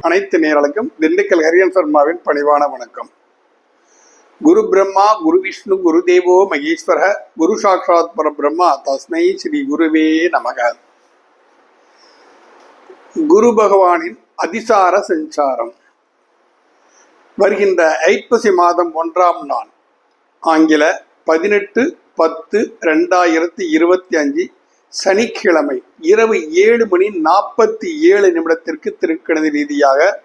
அனைத்து நேரலுக்கும் திண்டுக்கல் ஹரியன் சர்மாவின் பணிவான வணக்கம். குரு பிரம்மா குரு விஷ்ணு குரு தேவோ மகேஸ்வர குரு சாட்சாத் பர பிரம்மா தஸ்மை ஸ்ரீ குருவே நமக. குரு பகவானின் அதிசார சஞ்சாரம். வருகின்ற ஐப்பசி மாதம் ஒன்றாம் நாள் ஆங்கில பதினெட்டு பத்து ரெண்டாயிரத்தி இருபத்தி அஞ்சு சனிக்கிழமை இரவு ஏழு மணி நாற்பத்தி ஏழு நிமிடத்திற்கு திருக்கணித ரீதியாக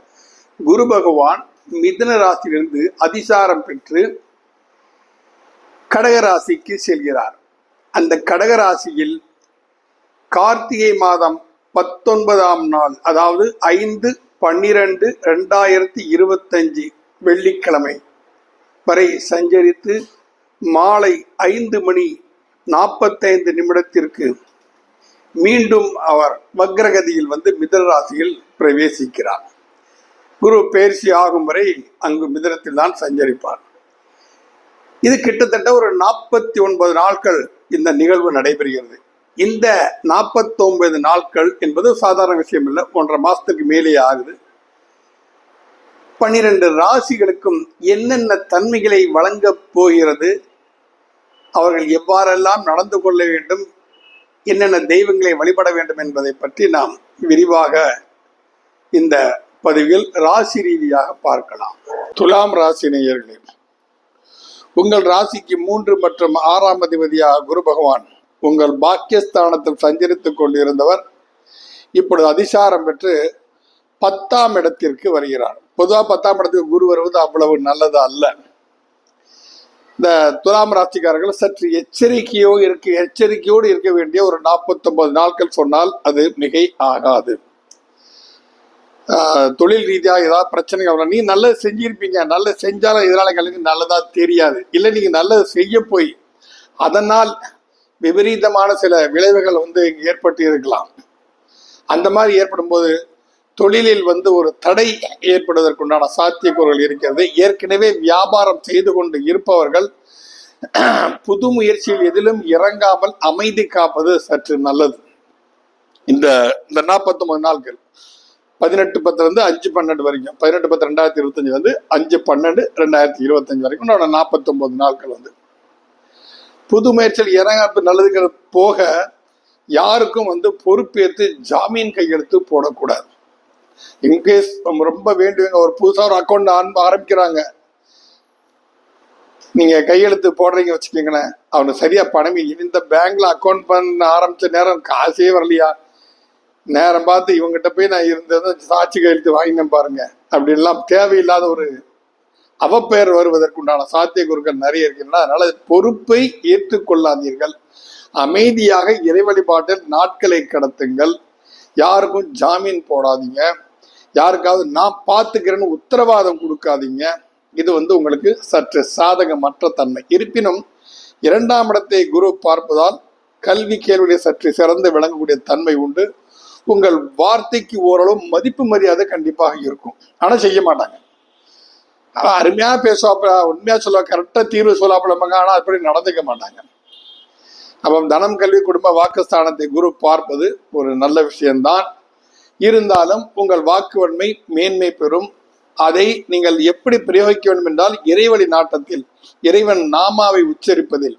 குரு பகவான் மிதன ராசியிலிருந்து அதிசாரம் பெற்று கடகராசிக்கு செல்கிறார். அந்த கடகராசியில் கார்த்திகை மாதம் பத்தொன்பதாம் நாள் அதாவது ஐந்து பன்னிரண்டு ரெண்டாயிரத்தி இருபத்தஞ்சு வெள்ளிக்கிழமை வரை சஞ்சரித்து மாலை ஐந்து மணி நாற்பத்தைந்து நிமிடத்திற்கு மீண்டும் அவர் வக்ரகதியில் வந்து மிதன ராசியில் பிரவேசிக்கிறார். குரு பயிற்சி ஆகும் வரை அங்கு மிதனத்தில் தான் சஞ்சரிப்பார். இது கிட்டத்தட்ட ஒரு நாற்பத்தி ஒன்பது நாட்கள் இந்த நிகழ்வு நடைபெறுகிறது. இந்த நாற்பத்தொன்பது நாட்கள் என்பது சாதாரண விஷயம் இல்லை. ஒன்றரை மாசத்துக்கு மேலே ஆகுது. பன்னிரண்டு ராசிகளுக்கும் என்னென்ன தன்மைகளை வழங்கப் போகிறது அவர்கள் எவ்வாறெல்லாம் நடந்து கொள்ள வேண்டும் என்னென்ன தெய்வங்களை வழிபட வேண்டும் என்பதை பற்றி நாம் விரிவாக இந்த பதிவில் ராசி ரீதியாக பார்க்கலாம். துலாம் ராசி நேயர்களே உங்கள் ராசிக்கு மூன்று மற்றும் ஆறாம் அதிபதியாக குரு பகவான் உங்கள் பாக்கியஸ்தானத்தில் சஞ்சரித்துக் கொண்டிருந்தவர். இப்பொழுது அதிசாரம் பெற்று பத்தாம் இடத்திற்கு வருகிறார். பொதுவாக பத்தாம் இடத்துக்கு குரு வருவது அவ்வளவு நல்லது அல்ல. இந்த துலாம் ராசிக்காரர்கள் சற்று எச்சரிக்கையோ இருக்க எச்சரிக்கையோடு இருக்க வேண்டிய ஒரு நாற்பத்தொன்பது நாட்கள் சொன்னால் அது மிகை ஆகாது தொழில் ரீதியாக ஏதாவது பிரச்சனைகள் வரும். நீ நல்லது செஞ்சிருப்பீங்க. நல்லது செஞ்சாலும் எதிராளிகளுக்கு நல்லதா தெரியாது. இல்லை நீங்க நல்லது செய்ய போய் அதனால் விபரீதமான சில விளைவுகள் வந்து ஏற்பட்டு இருக்கலாம். அந்த மாதிரி ஏற்படும் போது தொழிலில் வந்து ஒரு தடை ஏற்படுவதற்குண்டான சாத்தியக்கூறுகள் இருக்கிறது. ஏற்கனவே வியாபாரம் செய்து கொண்டு இருப்பவர்கள் புது முயற்சியில் எதிலும் இறங்காமல் அமைதி காப்பது சற்று நல்லது. இந்த இந்த நாற்பத்தொன்பது நாட்கள் பதினெட்டு பத்துலேருந்து அஞ்சு பன்னெண்டு வரைக்கும் பதினெட்டு பத்து ரெண்டாயிரத்தி இருபத்தஞ்சு வந்து அஞ்சு பன்னெண்டு ரெண்டாயிரத்தி இருபத்தஞ்சு வரைக்கும் என்னோட நாற்பத்தொம்போது நாட்கள் வந்து. புது முயற்சியில் இறங்காப்பு நல்லதுகள் போக யாருக்கும் வந்து பொறுப்பேற்று ஜாமீன் கையெழுத்து போடக்கூடாது. இன்கேஸ் ரொம்ப வேண்டுவீங்க ஒரு புதுசா ஒரு அக்கௌண்ட் ஆரம்பிக்கிறாங்க. நீங்க கையெழுத்து போடுறீங்க வச்சுக்கோங்களேன் அவனுக்கு சரியா பணம் இந்த பேங்க்ல அக்கௌண்ட் பண்ண ஆரம்பிச்ச நேரம் காசே வரலையா? நேரம் பார்த்து இவங்ககிட்ட போய் நான் இருந்தது சாட்சி கையெழுத்து வாங்கினேன் பாருங்க. அப்படின்லாம் தேவையில்லாத ஒரு அவப்பெயர் வருவதற்குண்டான சாத்தியக்குறுக்கள் நிறைய இருக்கின்றன அதனால பொறுப்பை ஏற்றுக்கொள்ளாதீர்கள். அமைதியாக இறை வழிபாட்டில் நாட்களை கடத்துங்கள். யாருக்கும் ஜாமீன் போடாதீங்க. யாருக்காவது நான் பார்த்துக்கிறேன்னு உத்தரவாதம் கொடுக்காதீங்க. இது வந்து உங்களுக்கு சற்று சாதகமற்ற தன்மை. இருப்பினும் இரண்டாம் இடத்தை குரு பார்ப்பதால் கல்வி கேள்வியை சற்று சிறந்து விளங்கக்கூடிய தன்மை உண்டு. உங்கள் வார்த்தைக்கு ஓரளவு மதிப்பு மரியாதை கண்டிப்பாக இருக்கும். ஆனால் செய்ய மாட்டாங்க. ஆனால் அருமையாக பேசுவாப்ப உண்மையாக சொல்லுவா கரெக்டாக தீர்வு சொல்லாப்படமாங்க ஆனால் அப்படி நடந்துக்க மாட்டாங்க. அப்போ தனம் கல்வி குடும்ப வாக்குஸ்தானத்தை குரு பார்ப்பது ஒரு நல்ல விஷயம்தான். இருந்தாலும் உங்கள் வாக்குவன்மை மேன்மை பெறும். அதை நீங்கள் எப்படி பிரயோகிக்க வேண்டும் என்றால் இறைவழி நாட்டத்தில் இறைவன் நாமாவை உச்சரிப்பதில்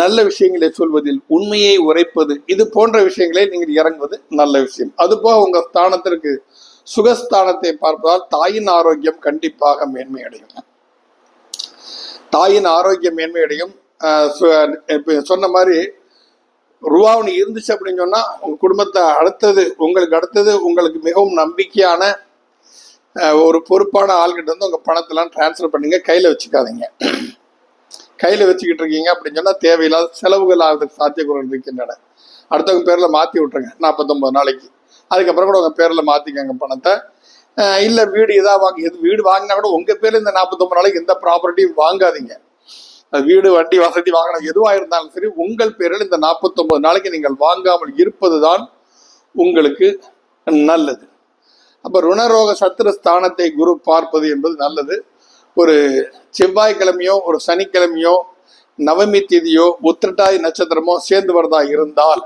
நல்ல விஷயங்களை சொல்வதில் உண்மையை உரைப்பது இது போன்ற விஷயங்களை நீங்கள் இறங்குவது நல்ல விஷயம். அதுபோக உங்கள் ஸ்தானத்திற்கு சுகஸ்தானத்தை பார்ப்பதால் தாயின் ஆரோக்கியம் கண்டிப்பாக மேன்மையடையும். தாயின் ஆரோக்கியம் மேன்மையடையும். சொன்ன மாதிரி ரூபாவணி இருந்துச்சு அப்படின்னு சொன்னால் உங்கள் குடும்பத்தை அடுத்தது உங்களுக்கு அடுத்தது உங்களுக்கு மிகவும் நம்பிக்கையான ஒரு பொறுப்பான ஆள்கிட்ட வந்து உங்கள் பணத்தெல்லாம் டிரான்ஸ்ஃபர் பண்ணிங்க. கையில் வச்சுக்காதீங்க. கையில் வச்சுக்கிட்டு இருக்கீங்க அப்படின்னு சொன்னால் தேவையில்லாத செலவுகள் ஆகிறதுக்கு சாத்தியக்கூறுகள் இருக்கின்றன அடுத்தவங்க பேரில் மாற்றி விட்ருங்க நாற்பத்தொம்பது நாளைக்கு. அதுக்கப்புறம் கூட உங்கள் பேரில் மாற்றிக்கோங்க பணத்தை. இல்லை வீடு எதாவது வாங்க எது வீடு வாங்கினா கூட உங்கள் பேரில் இந்த நாற்பத்தொம்பது நாளைக்கு எந்த ப்ராப்பர்ட்டியும் வாங்காதீங்க. வீடு வண்டி வசதி வாகனம் எதுவாக இருந்தாலும் சரி உங்கள் பேரில் இந்த நாற்பத்தொன்பது நாளைக்கு நீங்கள் வாங்காமல் இருப்பதுதான் உங்களுக்கு நல்லது. அப்போ ருணரோக சத்திர ஸ்தானத்தை குரு பார்ப்பது என்பது நல்லது. ஒரு செவ்வாய்க்கிழமையோ ஒரு சனிக்கிழமையோ நவமி திதியோ உத்திரட்டாதி நட்சத்திரமோ சேர்ந்து வரதா இருந்தால்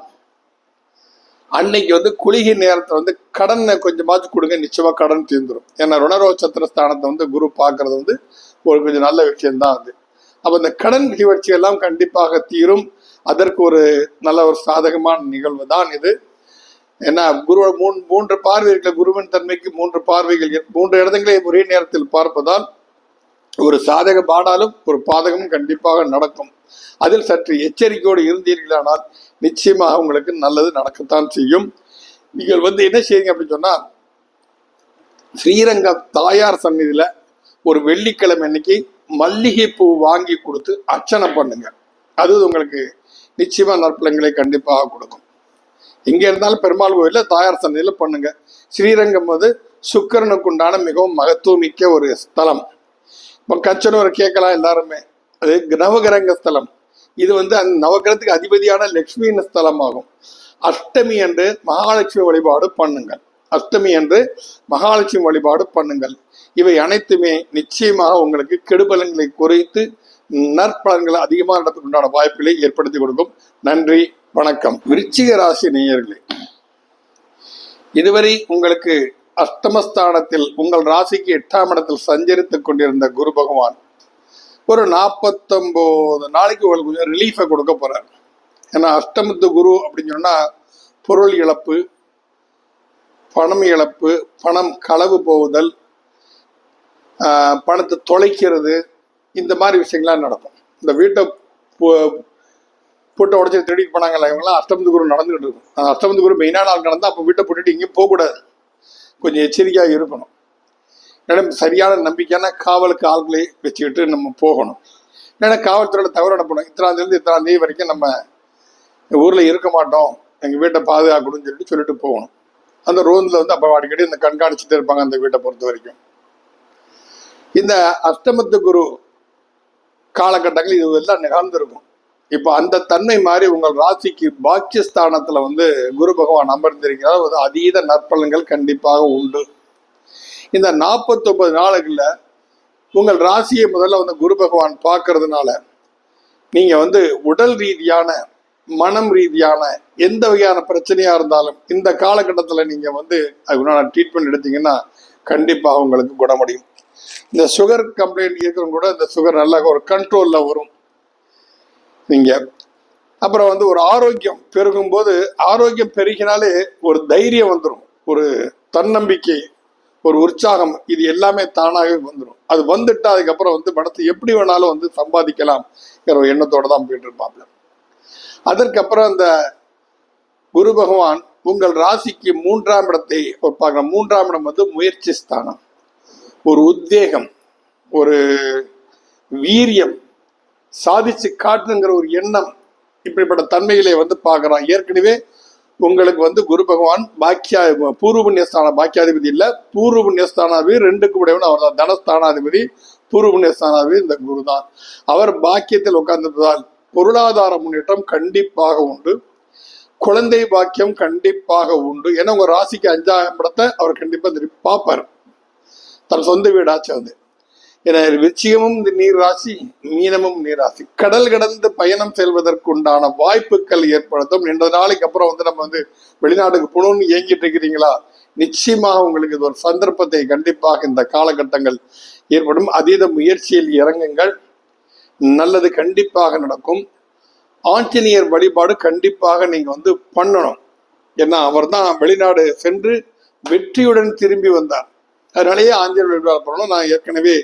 அன்னைக்கு வந்து குளிகை நேரத்தை வந்து கடனை கொஞ்சமாச்சும் கொடுங்க நிச்சயமா கடன் தீர்ந்துடும் ஏன்னா ருணரோச்சத்திர ஸ்தானத்தை வந்து குரு பார்க்கறது வந்து ஒரு கொஞ்சம் நல்ல விஷயம்தான் அது. அப்போ இந்த கடன் நிகழ்ச்சி எல்லாம் கண்டிப்பாக தீரும். அதற்கு ஒரு நல்ல ஒரு சாதகமான நிகழ்வு தான் இது. ஏன்னா குரு மூணு மூன்று பார்வைகள் குருவின் தன்மைக்கு மூன்று பார்வைகள் மூன்று இடங்களை ஒரே நேரத்தில் பார்ப்பதால் ஒரு சாதக பாடாலும் ஒரு பாதகமும் கண்டிப்பாக நடக்கும். அதில் சற்று எச்சரிக்கையோடு இருந்தீர்களானால் நிச்சயமாக உங்களுக்கு நல்லது நடக்கத்தான் செய்யும். நீங்கள் வந்து என்ன செய்யுங்க அப்படின்னு சொன்னால் ஸ்ரீரங்கம் தாயார் சந்நிதியில் ஒரு வெள்ளிக்கிழமை அன்னைக்கு மல்லிகைப்பூ வாங்கி கொடுத்து அர்ச்சனை பண்ணுங்க. அது உங்களுக்கு நிச்சயமா நற்பலன்களை கண்டிப்பாக கொடுக்கும். எங்கே இருந்தாலும் பெருமாள் கோயிலில் தாயார் சந்தையில் பண்ணுங்க. ஸ்ரீரங்கம் வந்து சுக்கிரனுக்கு உண்டான மிகவும் மகத்துவமிக்க ஒரு ஸ்தலம். இப்போ கச்சனூர் கேட்கலாம் எல்லாருமே. அது நவகிரங்க ஸ்தலம். இது வந்து அந்த நவகிரகத்துக்கு அதிபதியான லக்ஷ்மியின் ஸ்தலமாகும். அஷ்டமி அன்று மகாலட்சுமி வழிபாடு பண்ணுங்கள். அஷ்டமி அன்று மகாலட்சுமி வழிபாடு பண்ணுங்கள். இவை அனைத்துமே நிச்சயமாக உங்களுக்கு கெடுபலன்களை குறைத்து நற்பலன்களை அதிகமாக நடப்பதற்கு உண்டான வாய்ப்புகளை ஏற்படுத்தி கொடுக்கும். நன்றி வணக்கம். விருச்சிக ராசி நேயர்களே இதுவரை உங்களுக்கு அஷ்டமஸ்தானத்தில் உங்கள் ராசிக்கு எட்டாம் இடத்தில் சஞ்சரித்துக் கொண்டிருந்த குரு பகவான் ஒரு நாற்பத்தொம்போது நாளைக்கு உங்களுக்கு கொஞ்சம் ரிலீஃபை கொடுக்க போறார். ஏன்னா அஷ்டமத்து குரு அப்படின்னு சொன்னா பொருள் இழப்பு பணம் இழப்பு பணம் களவு போகுதல் பணத்தை தொலைக்கிறது இந்த மாதிரி விஷயங்கள்லாம் நடக்கும். இந்த வீட்டை பு- பூட்டை உடச்சி திருடிட்டு போனாங்கல்ல இவங்கெல்லாம் அஷ்டமத்து குரு நடந்துகிட்டு இருக்கும். அந்த அஷ்டமத்து குரு மெயினான நாள் நடந்தால் அப்போ வீட்டை போட்டுட்டு எங்கேயும் போகக்கூடாது. கொஞ்சம் எச்சரிக்கையாக இருக்கணும். ஏன்னா சரியான நம்பிக்கையான காவலுக்கு ஆள்களை வச்சுக்கிட்டு நம்ம போகணும். ஏன்னா காவல்துறையில் தவறு அனுப்பணும். இத்தனாந்தேதி இத்தனாந்தேதி வரைக்கும் நம்ம ஊரில் இருக்க மாட்டோம். எங்கள் வீட்டை பாதுகாக்கணும்னு சொல்லிட்டு சொல்லிட்டு போகணும். அந்த ரோந்தில் வந்து அப்போ அடிக்கடி இந்த கண்காணிச்சுட்டு இருப்பாங்க அந்த வீட்டை பொறுத்த வரைக்கும். இந்த அஷ்டமத்து குரு காலகட்டங்கள் இது எல்லாம் நிகழ்ந்திருக்கும். இப்போ அந்த தன்மை மாதிரி உங்கள் ராசிக்கு பாக்கியஸ்தானத்தில் வந்து குரு பகவான் அமர்ந்திருக்கிறார். ஒரு அதீத நற்பலன்கள் கண்டிப்பாக உண்டு. இந்த நாற்பத்தொன்பது நாளுகளில் உங்கள் ராசியை முதல்ல வந்து குரு பகவான் பார்க்கறதுனால நீங்கள் வந்து உடல் ரீதியான மனம் ரீதியான எந்த வகையான பிரச்சனையா இருந்தாலும் இந்த காலகட்டத்தில் நீங்க வந்து அதுக்குண்டான ட்ரீட்மெண்ட் எடுத்தீங்கன்னா கண்டிப்பாக உங்களுக்கு குணமடையும். இந்த சுகர் கம்ப்ளைண்ட் இருக்கிறவங்க கூட இந்த சுகர் நல்லா ஒரு கண்ட்ரோலில் வரும். நீங்க அப்புறம் வந்து ஒரு ஆரோக்கியம் பெருகும் போது ஆரோக்கியம் பெருகினாலே ஒரு தைரியம் வந்துடும் ஒரு தன்னம்பிக்கை ஒரு உற்சாகம் இது எல்லாமே தானாகவே வந்துடும் அது வந்துட்டு அதுக்கப்புறம் வந்து பணத்தை எப்படி வேணாலும் வந்து சம்பாதிக்கலாம் என்ற எண்ணத்தோட தான் போயிட்டு இருப்பாப்ல. அதற்கப்புறம் அந்த குரு பகவான் உங்கள் ராசிக்கு மூன்றாம் இடத்தை ஒரு பார்க்கலாம் மூன்றாம் இடம் வந்து முயற்சி ஸ்தானம். ஒரு உத்வேகம் ஒரு வீரியம் சாதிச்சு காட்டுங்கிற ஒரு எண்ணம் இப்படிப்பட்ட தன்மைகளை வந்து பார்க்குறான். ஏற்கனவே உங்களுக்கு வந்து குரு பகவான் பாக்கியா பூர்வ புண்ணியஸ்தான பாக்கியாதிபதி இல்லை. பூர்வ புண்ணியஸ்தானாதிபதி ரெண்டுக்கு உடையவன் அவர் தான் தனஸ்தானாதிபதி பூர்வ புண்ணியஸ்தானாதிபதி இந்த குரு தான் அவர் பாக்கியத்தில் உட்கார்ந்திருப்பதால் பொருளாதார முன்னேற்றம் கண்டிப்பாக உண்டு. குழந்தை பாக்கியம் கண்டிப்பாக உண்டு. ஏன்னா உங்க ராசிக்கு அஞ்சாம் இடத்தை அவர் கண்டிப்பா திருப்பி பார்ப்பார். தன் சொந்த வீடாச்சு அது. ஏன்னா விருச்சிகமும் இந்த நீர் ராசி மீனமும் நீர் ராசி கடல் கடந்து பயணம் செல்வதற்கு உண்டான வாய்ப்புகள் ஏற்படுத்தும். ரெண்டு நாளைக்கு அப்புறம் வந்து நம்ம வந்து வெளிநாட்டுக்கு போகணும்னு இயங்கிட்டு இருக்கிறீங்களா? நிச்சயமாக உங்களுக்கு இது ஒரு சந்தர்ப்பத்தை கண்டிப்பாக இந்த காலகட்டங்கள் ஏற்படும். அதீத முயற்சியில் இறங்குங்கள். நல்லது கண்டிப்பாக நடக்கும். ஆஞ்சநேயர் வழிபாடு கண்டிப்பாக நீங்கள் வந்து பண்ணணும். ஏன்னா அவர் தான் வெளிநாடு சென்று வெற்றியுடன் திரும்பி வந்தார். அதனாலேயே ஆஞ்சநேயர் வழிபாடு பண்ணணும். நான் ஏற்கனவே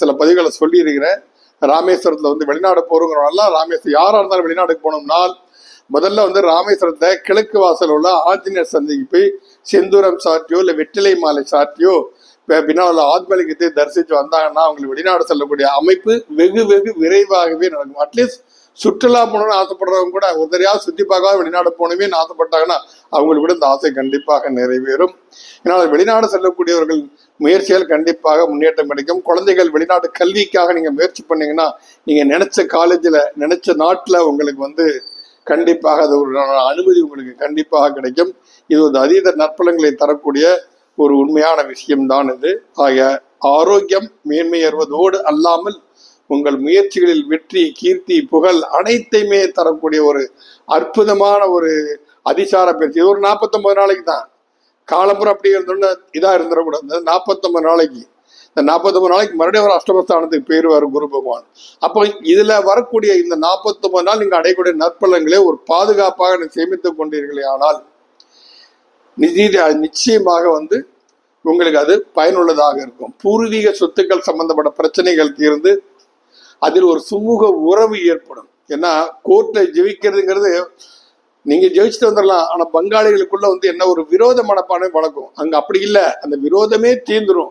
சில பதிவுகளை சொல்லியிருக்கிறேன். ராமேஸ்வரத்தில் வந்து வெளிநாடு போகிறவங்களாம் ராமேஸ்வரம் யாராக இருந்தாலும் வெளிநாடுக்கு போனோம்னால் முதல்ல வந்து ராமேஸ்வரத்தை கிழக்கு வாசல் உள்ள ஆஞ்சநேயர் சந்தைக்கு போய் செந்தூரம் சாற்றியோ இல்லை வெற்றிலை மாலை சாற்றியோ பின்னால் ஆத்மலிங்கத்தை தரிசித்து வந்தாங்கன்னா அவங்களுக்கு வெளிநாடு செல்லக்கூடிய அமைப்பு வெகு வெகு விரைவாகவே நடக்கும். அட்லீஸ்ட் சுற்றுலா போகணும்னு ஆசைப்படுறவங்க கூட ஒரு சுற்றி பார்க்காத வெளிநாடு போகணுமே ஆசைப்பட்டாங்கன்னா அவங்களுக்கு கூட இந்த ஆசை கண்டிப்பாக நிறைவேறும். ஏன்னா வெளிநாடு செல்லக்கூடியவர்கள் முயற்சிகள் கண்டிப்பாக முன்னேற்றம் கிடைக்கும் குழந்தைகள் வெளிநாட்டு கல்விக்காக நீங்கள் முயற்சி பண்ணீங்கன்னா நீங்கள் நினைச்ச காலேஜில் நினைச்ச நாட்டில் உங்களுக்கு வந்து கண்டிப்பாக அது ஒரு அனுமதி உங்களுக்கு கண்டிப்பாக கிடைக்கும். இது ஒரு அதீத நற்பலங்களை தரக்கூடிய ஒரு உண்மையான விஷயம்தான் இது. ஆக ஆரோக்கியம் மேன்மையறுவதோடு அல்லாமல் உங்கள் முயற்சிகளில் வெற்றி கீர்த்தி புகழ் அனைத்தையுமே தரக்கூடிய ஒரு அற்புதமான ஒரு அதிசார பயிற்சி இது ஒரு நாற்பத்தொம்பது நாளைக்கு தான். காலம்புறம் அப்படி இருந்தோன்னு இதாக இருந்துடக்கூடாது நாற்பத்தொன்பது நாளைக்கு. இந்த நாற்பத்தொம்பது நாளைக்கு மறுபடியும் ஒரு அஷ்டமஸ்தானத்துக்கு போயிடுவார் குரு பகவான். அப்போ இதுல வரக்கூடிய இந்த நாற்பத்தொன்பது நாள் நீங்கள் அடையக்கூடிய நற்பலன்களை ஒரு பாதுகாப்பாக சேமித்து சேமித்துக் கொண்டீர்களே ஆனால் நிதி- நிச்சயமாக வந்து உங்களுக்கு அது பயனுள்ளதாக இருக்கும். பூர்வீக சொத்துக்கள் சம்பந்தப்பட்ட பிரச்சனைகள் தீர்ந்து அதில் ஒரு சுமூக உறவு ஏற்படும். ஏன்னா கோர்ட்டை ஜெயிக்கிறதுங்கிறது நீங்க ஜெயிச்சுட்டு வந்துடலாம் ஆனா பங்காளிகளுக்குள்ள வந்து என்ன ஒரு விரோத மனப்பான்மை வளர்க்கும். அங்க அப்படி இல்லை. அந்த விரோதமே தீர்ந்துடும்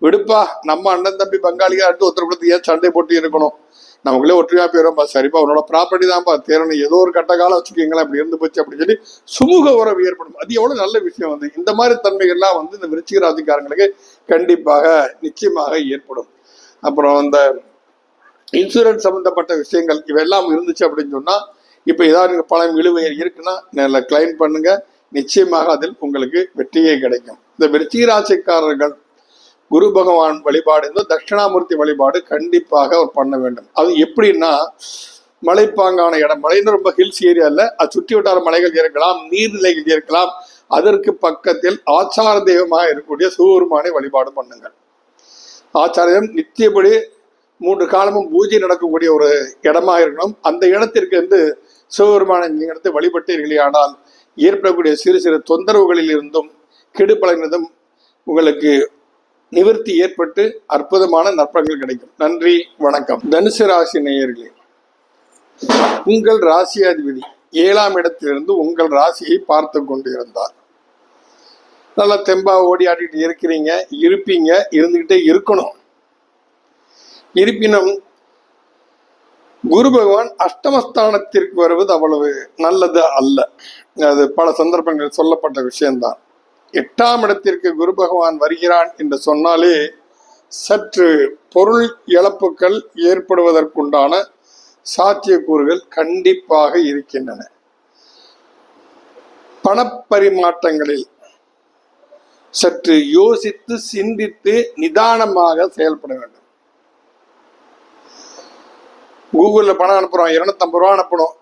விடுப்பா நம்ம அண்ணன் தம்பி பங்காளிగా அடுத்து ஒருத்தர் கொடுத்து ஏன் சண்டை போட்டு இருக்கணும்? நமக்குள்ளே ஒற்றுமையா போயிடும்பா சரிப்பா உன்னோட ப்ராப்பர்ட்டி தான்ப்பா தேரணும் ஏதோ ஒரு கட்ட காலம் வச்சுக்கீங்களேன். அப்படி இருந்து போச்சு அப்படின்னு சொல்லி சுமூக உறவு ஏற்படும். அது எவ்வளவு நல்ல விஷயம் வந்து இந்த மாதிரி தன்மைகள்லாம் வந்து இந்த விருச்சிக ராசிக்காரங்களுக்கு கண்டிப்பாக நிச்சயமாக ஏற்படும். அப்புறம் இந்த இன்சூரன்ஸ் சம்பந்தப்பட்ட விஷயங்கள் இவெல்லாம் இருந்துச்சு அப்படின்னு சொன்னா இப்போ ஏதாவது நீங்கள் பணம் இழுவை இருக்குன்னா நல்லா கிளைம் பண்ணுங்க. நிச்சயமாக அதில் உங்களுக்கு வெற்றியே கிடைக்கும். இந்த விருச்சிக ராசிக்காரர்கள் குரு பகவான் வழிபாடு இந்த தட்சிணாமூர்த்தி வழிபாடு கண்டிப்பாக அவர் பண்ண வேண்டும். அது எப்படின்னா மலைப்பாங்கான இடம். மலைன்னு ரொம்ப ஹில்ஸ் ஏரியா இல்ல. அது சுற்றி வட்டார மலைகள் இருக்கலாம் நீர்நிலைகள் இருக்கலாம். அதற்கு பக்கத்தில் ஆச்சார தெய்வமாக இருக்கக்கூடிய சிவபெருமானை வழிபாடு பண்ணுங்கள். ஆச்சாரியம் நித்தியப்படி மூன்று காலமும் பூஜை நடக்கக்கூடிய ஒரு இடமா இருக்கணும். அந்த இடத்திற்கு வந்து சிவபெருமானை நீங்கள் எடுத்து வழிபட்டீர்களே ஆனால் ஏற்படக்கூடிய சிறு சிறு தொந்தரவுகளில் இருந்தும் கெடுபலனிருந்தும் உங்களுக்கு நிவர்த்தி ஏற்பட்டு அற்புதமான நற்பங்கள் கிடைக்கும். நன்றி வணக்கம். தனுசு ராசி நேயர்களே உங்கள் ராசியாதிபதி ஏழாம் இடத்திலிருந்து உங்கள் ராசியை பார்த்து கொண்டு இருந்தார் நல்லா தெம்பா ஓடி ஆடிட்டு இருக்கிறீங்க இருப்பீங்க இருந்துகிட்டே இருக்கணும். இருப்பினும் குரு பகவான் அஷ்டமஸ்தானத்திற்கு வருவது அவ்வளவு நல்லது அல்ல. அது பல சந்தர்ப்பங்கள் சொல்லப்பட்ட விஷயம்தான். எட்டாம் இடத்திற்கு குரு பகவான் வருகிறான் என்று சொன்னாலே சற்று பொருள் இழப்புகள் ஏற்படுவதற்குண்டான சாத்தியக்கூறுகள் கண்டிப்பாக இருக்கின்றன. பணப்பரிமாற்றங்களில் சற்று யோசித்து சிந்தித்து நிதானமாக செயல்பட வேண்டும். கூகுளில் பணம் அனுப்புறோம் இரநூத்தம்பது ரூபா அனுப்பணும்.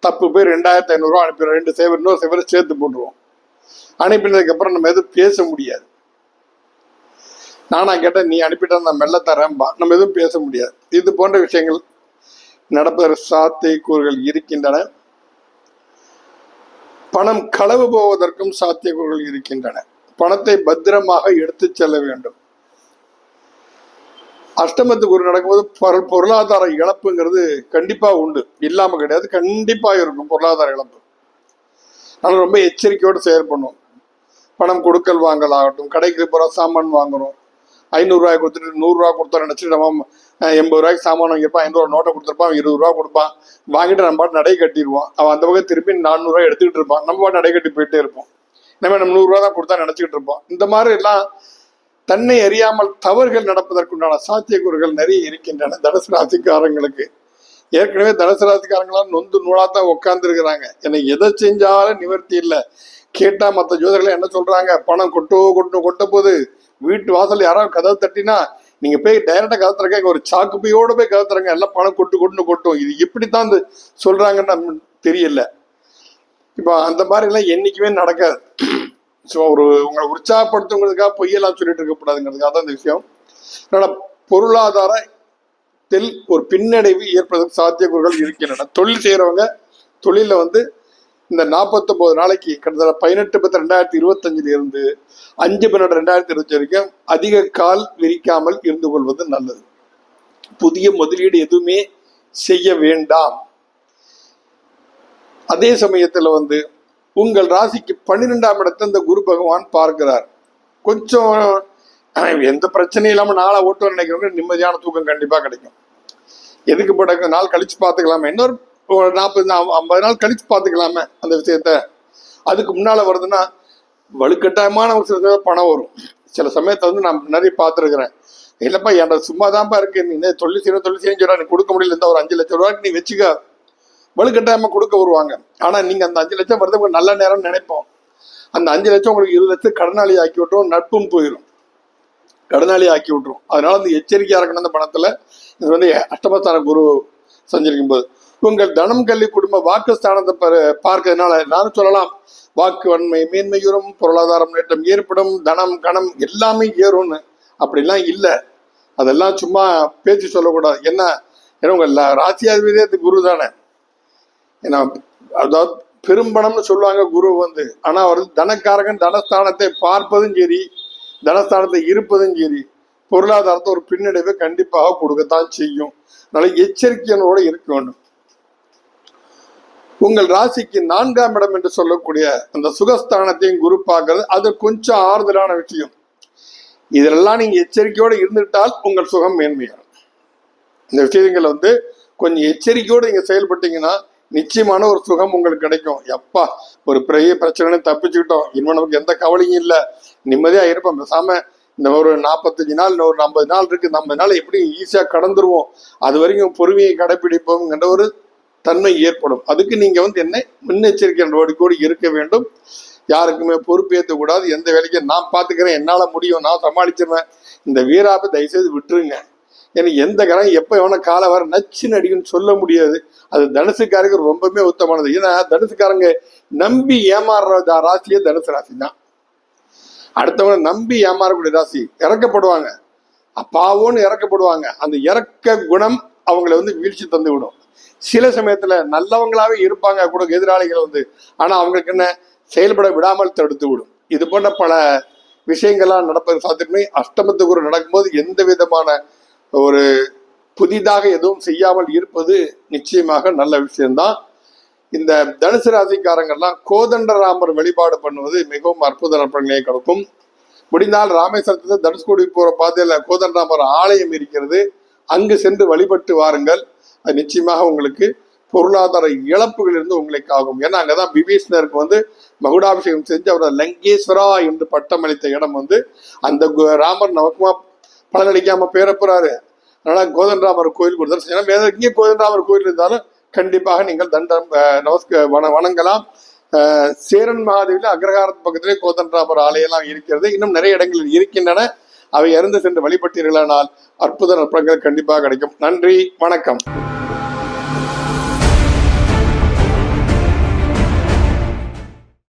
தப்பு போய் ரெண்டாயிரத்தி ஐநூறுரூவா அனுப்பிடுறோம் ரெண்டு சேவர் இன்னொரு சேவரை சேர்த்து போட்டுருவோம். அனுப்பினதுக்கு அப்புறம் நம்ம எதுவும் பேச முடியாது. நானா கேட்டேன் நீ அனுப்பிட்டா நான் மெல்ல தரேன்பா. நம்ம எதுவும் பேச முடியாது. இது போன்ற விஷயங்கள் நடப்பதற்கு சாத்தியக்கூறுகள் இருக்கின்றன. பணம் களவு போவதற்கும் சாத்தியக்கூறுகள் இருக்கின்றன. பணத்தை பத்திரமாக எடுத்து செல்ல வேண்டும். அஷ்டமத்து குரு நடக்கும்போது பொருள் பொருளாதார இழப்புங்கிறது கண்டிப்பா உண்டு. இல்லாம கிடையாது. கண்டிப்பா இருக்கும் பொருளாதார இழப்பு. அதனால ரொம்ப எச்சரிக்கையோடு செயல்படணும். பணம் கொடுக்கல் வாங்கலாகட்டும் கடைக்கு போகிறோம் சாமான் வாங்குறோம். ஐநூறுரூவாய் கொடுத்துட்டு நூறுரூவா கொடுத்தா நினச்சிட்டு நம்ம எண்பது ரூபாய்க்கு சாமான் வாங்கியிருப்பான் ஐநூறு நோட்டை கொடுத்துருப்பான் இருபது ரூபா கொடுப்பான். வாங்கிட்டு நம்ம பாட்டு நடை கட்டிடுவோம். அவன் அந்த பக்கம் திருப்பி நானூறுரூவா எடுத்துக்கிட்டு இருப்பான். நம்ம பாட்டு நடை கட்டி போயிட்டே இருப்போம். நம்ம நம்ம நூறுரூவா தான் கொடுத்தா நினச்சிக்கிட்டு இருப்போம். இந்த மாதிரி எல்லாம் தன்னை அறியாமல் தவறுகள் நடப்பதற்குண்டான சாத்தியக்கூறுகள் நிறைய இருக்கின்றன தனுசு ராசிக்காரங்களுக்கு. ஏற்கனவே தனுசு ராசிக்காரங்களாம் நொந்து நூலாக தான் உட்காந்துருக்கிறாங்க என்னை எதை செஞ்சாலும் நிவர்த்தி இல்லை. கேட்டா மற்ற ஜோதிடர்கள் என்ன சொல்றாங்க? பணம் கொட்டோ கொட்டு கொட்ட போது வீட்டு வாசல் யாராவது கதவு தட்டினா நீங்க போய் டைரக்டா கதவு திறக்க ஒரு சாக்கு பையோட போய் கதவு திறங்க. எல்லாம் பணம் கொட்டு கொட்டுன்னு கொட்டும். இது எப்படித்தான் இந்த சொல்றாங்கன்னு தெரியல. இப்போ அந்த மாதிரி எல்லாம் என்னைக்குமே நடக்காது. ஸோ ஒரு உங்களை உற்சாகப்படுத்துங்கிறதுக்காக பொய்யெல்லாம் சொல்லிட்டு இருக்கக்கூடாதுங்கிறதுக்காக தான் இந்த விஷயம். அதனால பொருளாதாரத்தில் ஒரு பின்னடைவு ஏற்படுவதற்கு சாத்தியக்கூறுகள் இருக்கின்றன. தொழில் செய்யறவங்க தொழில வந்து இந்த நாற்பத்தொன்பது நாளைக்கு கிட்டத்தட்ட பதினெட்டு பத்து ரெண்டாயிரத்தி இருபத்தஞ்சில் இருந்து அஞ்சு பன்னெண்டு ரெண்டாயிரத்தி இருபத்தி வரைக்கும் அதிக கால் விரிக்காமல் இருந்து கொள்வது நல்லது. புதிய முதலீடு எதுவுமே செய்ய வேண்டாம். அதே சமயத்துல வந்து உங்கள் ராசிக்கு பன்னிரெண்டாம் இடத்தை இந்த குரு பகவான் பார்க்கிறார். கொஞ்சம் எந்த பிரச்சனையும் இல்லாம நாளை ஓட்டுவோம் நினைக்கிறவங்க நிம்மதியான தூக்கம் கண்டிப்பா கிடைக்கும். எதுக்கு போட நாள் கழிச்சு பார்த்துக்கலாமே. இன்னொரு ஒரு நாற்பது ஐம்பது நாள் கழித்து பார்த்துக்கலாமே அந்த விஷயத்த. அதுக்கு முன்னால் வருதுன்னா வலுக்கட்டாயமான ஒரு சில பணம் வரும். சில சமயத்தை வந்து நான் நிறைய பார்த்துருக்குறேன். இல்லைப்பா என்கிட்ட சும்மா தான்ப்பா இருக்கு? நீ என்ன தொழில் செய்யணும் தொழில் செய்யணும் சொல்கிறா நீ கொடுக்க முடியல. இந்த ஒரு அஞ்சு லட்சம் ரூபாய்க்கு நீ வச்சுக்க. வலுக்கட்டாயமாக கொடுக்க வருவாங்க. ஆனால் நீங்கள் அந்த அஞ்சு லட்சம் வருது உங்களுக்கு நல்ல நேரம்னு நினைப்போம். அந்த அஞ்சு லட்சம் உங்களுக்கு இருபது லட்சம் கடனாளி ஆக்கி விட்டுரும் நட்பும் போயிடும் கடனாளி ஆக்கி விட்டுரும். அதனால அந்த எச்சரிக்கையாக இருக்கணும் அந்த பணத்தில். இது வந்து அஷ்டமஸ்தான குரு சஞ்சரிக்கும் போது உங்கள் தனம் கல்வி குடும்ப வாக்கு ஸ்தானத்தை பார்க்கறதுனால நானும் சொல்லலாம். வாக்கு வன்மை மேன்மையுறும் பொருளாதாரம் நேற்றம் ஏற்படும் தனம் கணம் எல்லாமே ஏறும்னு. அப்படிலாம் இல்லை. அதெல்லாம் சும்மா பேச்சு சொல்லக்கூடாது. என்ன? ஏன்னா உங்கள் ராசியாதிபதியே அது குரு தானே. ஏன்னா அதாவது பெரும்பணம்னு சொல்லுவாங்க குரு வந்து. ஆனால் அவர் தனக்காரகன் தனஸ்தானத்தை பார்ப்பதும் சரி தனஸ்தானத்தை இருப்பதும் சரி. பொருளாதாரத்தை ஒரு பின்னடைவை கண்டிப்பாக கொடுக்கத்தான் செய்யும். அதனால எச்சரிக்கையோட இருக்க வேண்டும். உங்கள் ராசிக்கு நான்காம் இடம் என்று சொல்லக்கூடிய அந்த சுகஸ்தானத்தையும் குரு பார்க்கறது அது கொஞ்சம் ஆறுதலான விஷயம். இதெல்லாம் நீங்க எச்சரிக்கையோடு இருந்துட்டால் உங்கள் சுகம் மேன்மையாகும். இந்த விஷயங்கள் வந்து கொஞ்சம் எச்சரிக்கையோடு நீங்க செயல்பட்டீங்கன்னா நிச்சயமான ஒரு சுகம் உங்களுக்கு கிடைக்கும். எப்பா ஒரு பெரிய பிரச்சனை தப்பிச்சுக்கிட்டோம். இனிமே நமக்கு எந்த கவலையும் இல்லை. நிம்மதியா இருப்போம். பேசாம இந்த ஒரு நாற்பத்தஞ்சு நாள் இந்த ஒரு ஐம்பது நாள் இருக்கு. இந்த ஐம்பது நாள் எப்படி ஈஸியாக கடந்துருவோம்? அது வரைக்கும் பொறுமையை கடைபிடிப்போம்ங்கிற ஒரு தன்மை ஏற்படும். அதுக்கு நீங்கள் வந்து என்ன முன்னெச்சரிக்கை நடவடிக்கையோடு இருக்க வேண்டும். யாருக்குமே பொறுப்பேற்ற கூடாது. எந்த வேலைக்கும் நான் பார்த்துக்கிறேன். என்னால் முடியும். நான் சமாளிச்சிருவேன். இந்த வீராப்பை தயவுசெய்து விட்டுருங்க. ஏன்னா எந்த கிரகம் எப்போ எவன காலை வர நச்சு நடிகன்னு சொல்ல முடியாது. அது தனுசுக்காரங்க ரொம்பவுமே உத்தமானது ஏன்னா தனுசுக்காரங்க நம்பி ஏமாறுற ராசியே தனுசு ராசி தான் அடுத்தவங்க நம்பி ஏமாறக்கூடிய ராசி இறக்கப்படுவாங்க. அப்பாவோன்னு இறக்கப்படுவாங்க. அந்த இறக்க குணம் அவங்கள வந்து வீழ்ச்சி தந்து விடும் சில சமயத்துல நல்லவங்களாவே இருப்பாங்க கூட எதிராளிகள் வந்து. ஆனா அவங்களுக்கு என்ன? செயல்பட விடாமல் தடுத்து விடும் இது போன்ற பல விஷயங்கள்லாம் நடப்பது சாத்தியமே. அஷ்டமத்து குரு நடக்கும்போது எந்த விதமான ஒரு புதிதாக எதுவும் செய்யாமல் இருப்பது நிச்சயமாக நல்ல விஷயம்தான். இந்த தனுசு ராசிக்காரங்கள்லாம் கோதண்டராமர் வழிபாடு பண்ணுவது மிகவும் அற்புத நற்பலனை கொடுக்கும். முடிந்தால் ராமேஸ்வரத்தில் தனுஷ்கோடி போற பாதையில கோதண்டராமர் ஆலயம் இருக்கிறது. அங்கு சென்று வழிபட்டு வாருங்கள். அது நிச்சயமாக உங்களுக்கு பொருளாதார இழப்புகளிலிருந்து உங்களுக்கு ஆகும் ஏன்னா அங்கதான் பிபீஷ்ணருக்கு வந்து மகுடாபிஷேகம் செஞ்சு அவரை லங்கேஸ்வரா என்று பட்டம் அளித்த இடம் வந்து அந்த ராமர் நமக்குமா பலனளிக்காம பேரப்புறாரு அதனால் அதனால கோதண்டராமர் கோயில் கொடுத்தாரு ஏன்னா இங்கே எங்கே கோதண்டராமர் கோயில் இருந்தாலும் கண்டிப்பாக நீங்கள் தண்டம் அஹ், நமஸ்க வன வணங்கலாம். சேரன் மகாதேவில அக்ரஹாரத் பக்கத்திலே கோதண்டராமர் ஆலையெல்லாம் இருக்கிறது. இன்னும் நிறைய இடங்களில் இருக்கின்றன. அவை இறந்து சென்று வழிபட்டீர்களானால் அற்புத நற்பங்கள் கண்டிப்பாக கிடைக்கும். நன்றி வணக்கம்.